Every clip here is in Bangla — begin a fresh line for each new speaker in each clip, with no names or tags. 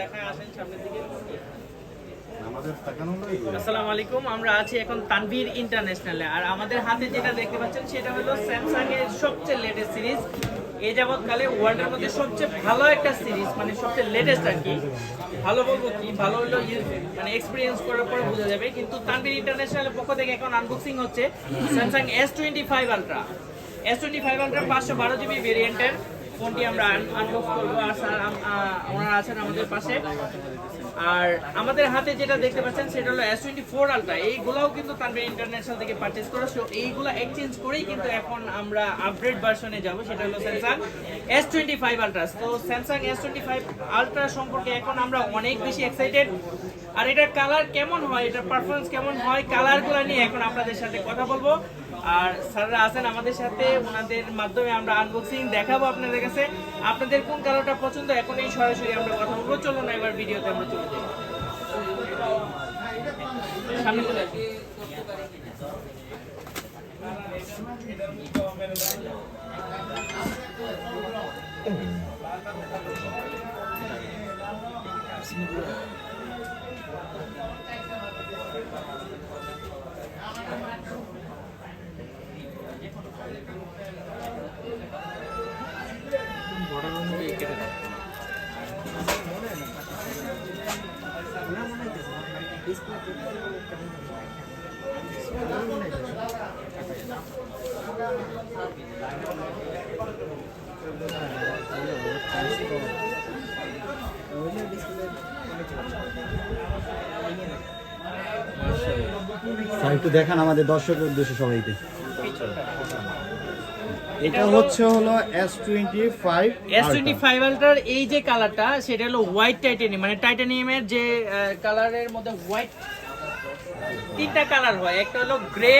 দেখায় আসেন সামনের দিকে।
আমাদের তাকানো হলো এই
আসসালামু আলাইকুম আমরা আছি এখন তানভীর ইন্টারন্যাশনালে। আর আমাদের হাতে যেটা দেখতে পাচ্ছেন সেটা হলো স্যামসাং এর সবচেয়ে লেটেস্ট সিরিজ এই যাবৎকালে ওয়ার্ল্ডের মধ্যে সবচেয়ে ভালো একটা সিরিজ মানে সবচেয়ে লেটেস্ট আর কি। ভালো বলব কি ভালো হলো মানে এক্সপিরিয়েন্স করার পরে বোঝা যাবে। কিন্তু তানভীর ইন্টারন্যাশনালের পক্ষ থেকে এখন আনবক্সিং হচ্ছে Samsung S twenty five ultra S twenty five ultra পাঁচশো বারো জিবি ভেরিয়েন্টের ফোনটি আমরা আনবক্স করব, আর স্যার ওনারা আছেন আমাদের পাশে। আর আমাদের হাতে যেটা দেখতে পাচ্ছেন, সেটা হলো এস টোয়েন্টি ফোর আলট্রা এইগুলাও কিন্তু তানভীর ইন্টারন্যাশনাল থেকে পারচেজ করা। সো এইগুলা এক্সচেঞ্জ করেই কিন্তু এখন আমরা আপগ্রেড ভার্সনে যাব, সেটা হলো Samsung S twenty five ultra তো Samsung S twenty five ultra সম্পর্কে এখন আমরা অনেক বেশি এক্সাইটেড আর এটার কালার কেমন হয়, এটার পারফরমেন্স কেমন হয় কালারগুলো নিয়ে এখন আপনাদের সাথে কথা বলব। আর স্যাররা আছেন আমাদের সাথে, ওনাদের মাধ্যমে আমরা আনবক্সিং দেখাবো আপনাদের কাছে। আপনাদের কোন কালারটা পছন্দ এখন এই সরাসরি আমরা কথা বলব। চলুন এবার ভিডিওতে আমরা চলে যাই। সামনে চলে আসি।
একটু দেখান আমাদের দর্শকের উদ্দেশ্যে সবাইকে। এটা হচ্ছে হলো S twenty five
S twenty five আলট্রার এই যে কালারটা সেটা হলো হোয়াইট টাইটানিয়াম মানে টাইটানিয়ামের যে কালারের মধ্যে হোয়াইট তিনটা কালার হয়। একটা হলো গ্রে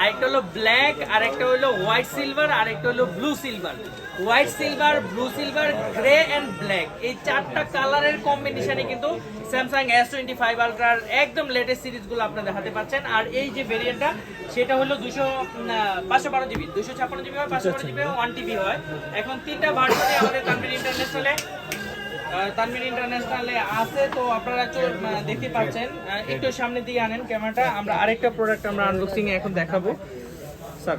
আরেকটা হলো ব্ল্যাক আর একটা হলো হোয়াইট সিলভার আর একটা হলো blue silver white silver blue silver grey and black এই চারটা কালারের কম্বিনেশনে কিন্তু স্যামসাং এস টোয়েন্টি ফাইভ আলট্রার একদম লেটেস্ট সিরিজগুলো আপনাদের দেখাতে পাচ্ছেন। আর এই যে ভেরিয়েন্টটা সেটা হলো দুশো পাঁচশো বারো জিবি। দুশো ছাপ্পান্ন জিবি হয়, পাঁচশো বারো জিবি ওয়ান টিবি হয়। এখন তিনটা ভার্সনে আমাদের তানভীর ইন্টারন্যাশনালে তানভীর ইন্টারন্যাশনালে আছে। তো আপনারা দেখতে পাচ্ছেন। একটু সামনে দিয়ে আনেন ক্যামেরাটা। আমরা আরেকটা প্রোডাক্ট আমরা আনবক্সিং এখন দেখাবো। স্যার।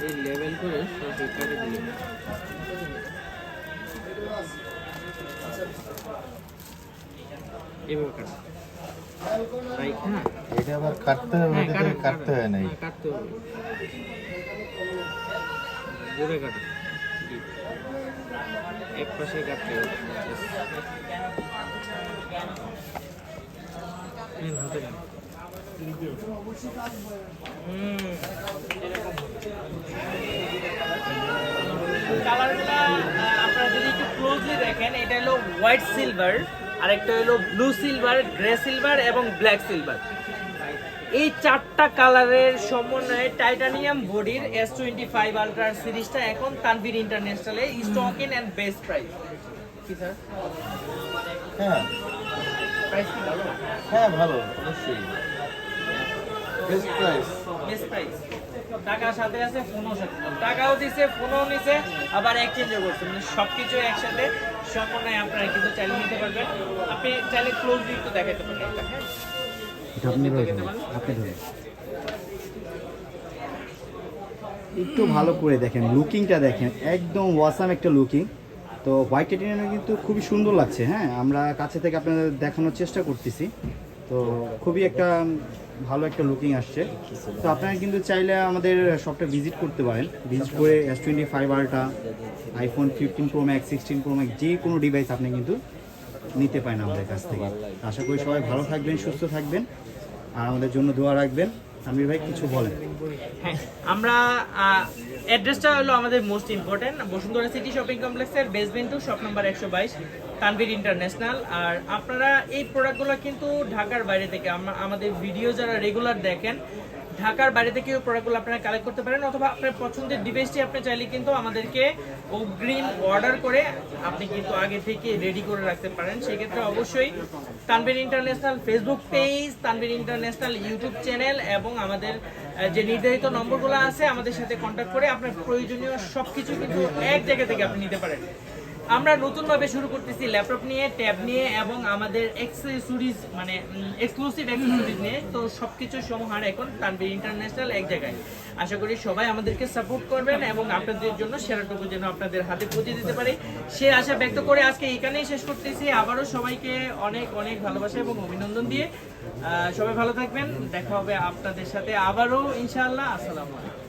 না না দেই দেই
এই লেভেল করে সব কেটে এভাবে কাটা রাইট হ্যাঁ
এটা আবার কাটতে হবে
হ্যাঁ, কাটা,
কাটতে হয় নাই
হ্যাঁ, কাটতে হবে। জোরে কাটা এক পাশে কাটতে হবে। হাতে নেন। কালারগুলা আপনারা যদি একটু ক্লোজলি দেখেন এটা হলো হোয়াইট সিলভার আরেকটা হলো ব্লু সিলভার গ্রে সিলভার এবং ব্ল্যাক সিলভার এই চারটা কালারের সমন্বয়ে টাইটানিয়াম বডির এস টোয়েন্টি ফাইভ আলট্রার সিরিজটা এখন Tanvir ইন্টারন্যাশনালে stock in and best price কি স্যার
হ্যাঁ।
প্রাইস কি ভালো?
হ্যাঁ ভালো অবশ্যই। বেস্ট প্রাইস
বেস্ট প্রাইস টাকার সাথে আছে ফোনও সাথে টাকাও দিছে ফোনও নিছে আবার এক্সচেঞ্জও করছে। মানে সব কিছু একসাথে সমন্বয়ে আপনারা কিন্তু চাইলে নিতে পারবেন। আপনি চাইলে ক্লোজলি একটু দেখাতে পারেন এটা, হ্যাঁ
একটু ভালো করে দেখেন লুকিংটা দেখেন একদম ওয়াসাম একটা লুকিং তো হোয়াইট টাইটানিয়ামে কিন্তু খুবই সুন্দর লাগছে হ্যাঁ? আমরা কাছে থেকে আপনাদের দেখানোর চেষ্টা করতেছি। তো খুবই একটা ভালো একটা লুকিং আসছে। তো আপনারা কিন্তু চাইলে আমাদের শপটা ভিজিট করতে পারেন। ভিজিট করে এস টোয়েন্টি ফাইভ আরটা iPhone fifteen pro max sixteen pro max যে কোনো ডিভাইস আপনি কিন্তু নিতে পারেন আমাদের কাছ থেকে। আশা করি সবাই ভালো থাকবেন, সুস্থ থাকবেন। আর আমাদের জন্য দোয়া রাখবেন। আমির ভাই, কিছু বলেন?
হ্যাঁ আমরা অ্যাড্রেসটা হলো আমাদের most important Bashundhara city shopping কমপ্লেক্সের বেসমেন্ট টু শপ নাম্বার একশো বাইশ। তানভীর ইন্টারন্যাশনাল, আর আপনারা এই প্রোডাক্টগুলো কিন্তু ঢাকার বাইরে থেকে আমাদের ভিডিও যারা রেগুলার দেখেন, ঢাকার বাইরে থেকে এই প্রোডাক্টগুলো আপনারা কালেক্ট করতে পারেন, অথবা আপনার পছন্দের ডিভাইসটি আপনি চাইলে কিন্তু আমাদেরকে অগ্রিম অর্ডার করে আপনি কিন্তু আগে থেকে রেডি করে রাখতে পারেন। সেক্ষেত্রে অবশ্যই Tanvir international Facebook page Tanvir international YouTube channel এবং আমাদের যে নির্ধারিত নম্বরগুলো আছে, আমাদের সাথে কন্ট্যাক্ট করে আপনার প্রয়োজনীয় সব কিছু কিন্তু এক জায়গা থেকে আপনি নিতে পারেন। আমরা নতুনভাবে শুরু করতেছি ল্যাপটপ নিয়ে, ট্যাব নিয়ে এবং আমাদের এক্সেসরিজ মানে এক্সক্লুসিভ এক্সেসরিজ নিয়ে। তো সবকিছু সমাহার এখন তানভীর ইন্টারন্যাশনাল এক জায়গায়। আশা করি সবাই আমাদেরকে সাপোর্ট করবেন এবং আপনাদের জন্য সেরাটুকু যেন আপনাদের হাতে পৌঁছে দিতে পারি। সে আশা ব্যক্ত করে আজকে এখানেই শেষ করতেছি। আবারও সবাইকে অনেক অনেক ভালোবাসা এবং অভিনন্দন দিয়ে সবাই ভালো থাকবেন। দেখা হবে আপনাদের সাথে আবারও, ইনশাআল্লাহ। আসসালামু আলাইকুম।